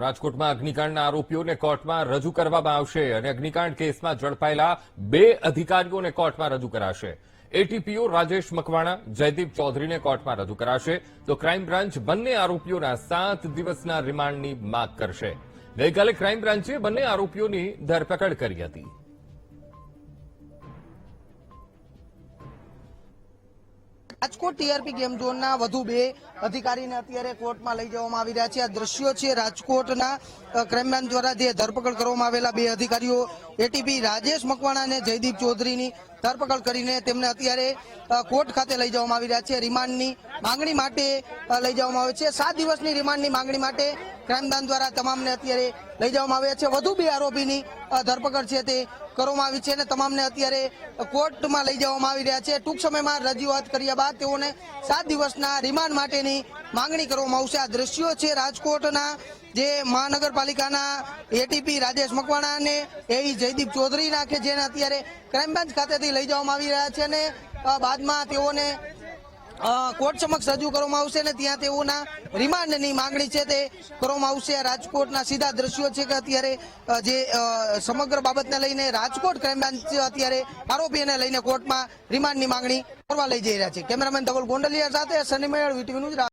રાજકોટમાં અગ્નિકાંડના આરોપીઓને કોર્ટમાં રજૂ કરવામાં આવશે અને અગ્નિકાંડ કેસમાં ઝડપાયેલા બે અધિકારીઓને કોર્ટમાં રજૂ કરાશે. એટીપીઓ રાજેશ મકવાણા, જયદીપ ચૌધરીને કોર્ટમાં રજૂ કરાશે. તો ક્રાઇમ બ્રાન્ચ બંને આરોપીઓના સાત દિવસના રિમાન્ડની માંગ કરશે. ગઈકાલે ક્રાઇમ બ્રાન્ચે બંને આરોપીઓની ધરપકડ કરી હતી. રાજકોટ ટીઆરપી ગેમ ઝોનના વધુ બે અધિકારીને અત્યારે કોર્ટમાં લઈ જવામાં આવી રહ્યા છે. આ દ્રશ્યો છે રાજકોટના ક્રાઇમ બ્રાન્ચ દ્વારા જે ધરપકડ કરવામાં આવેલા બે અધિકારીઓ, એટીપી રાજેશ મકવાણા અને જયદીપ ચૌધરીની ધરપકડ કરીને તેમને અત્યારે કોર્ટ ખાતે લઈ જવામાં આવી રહ્યા છે. રિમાન્ડની માંગણી માટે લઈ જવામાં આવે છે. સાત દિવસની રિમાન્ડની માંગણી માટે ક્રાઇમબ્રાન્ચ દ્વારા તમામને અત્યારે લઈ જવામાં આવ્યા છે. વધુ બે આરોપીની ધરપકડ છે તે કરવામાં આવી છે અને તમામને અત્યારે કોર્ટમાં લઈ જવામાં આવી રહ્યા છે. ટૂંક સમયમાં રજૂઆત કર્યા બાદ તેઓને સાત દિવસના રિમાન્ડ માટેની માંગણી કરવામાં આવશે. આ દ્રશ્યો છે રાજકોટના જે મહાનગરપાલિકાના એટીપી રાજેશ મકવાણા અને એ જયદીપ ચૌધરીના કે જેને અત્યારે ક્રાઇમ બ્રાન્ચ ખાતેથી લઈ જવામાં આવી રહ્યા છે અને બાદમાં તેઓને કોર્ટ સમક્ષ રજૂ કરવામાં આવશે અને ત્યાં તેઓના રિમાન્ડની માંગણી છે તે કરવામાં આવશે. રાજકોટના સીધા દ્રશ્યો છે કે અત્યારે જે સમગ્ર બાબતને લઈને રાજકોટ ક્રાઇમ બ્રાન્ચ અત્યારે આરોપીને લઈને કોર્ટમાં રિમાન્ડની માંગણી કરવા લઈ જઈ રહ્યા છે. કેમેરામેન ધવલ ગોંડલિયા સાથે સની મેળ વીટીવી ન્યૂઝ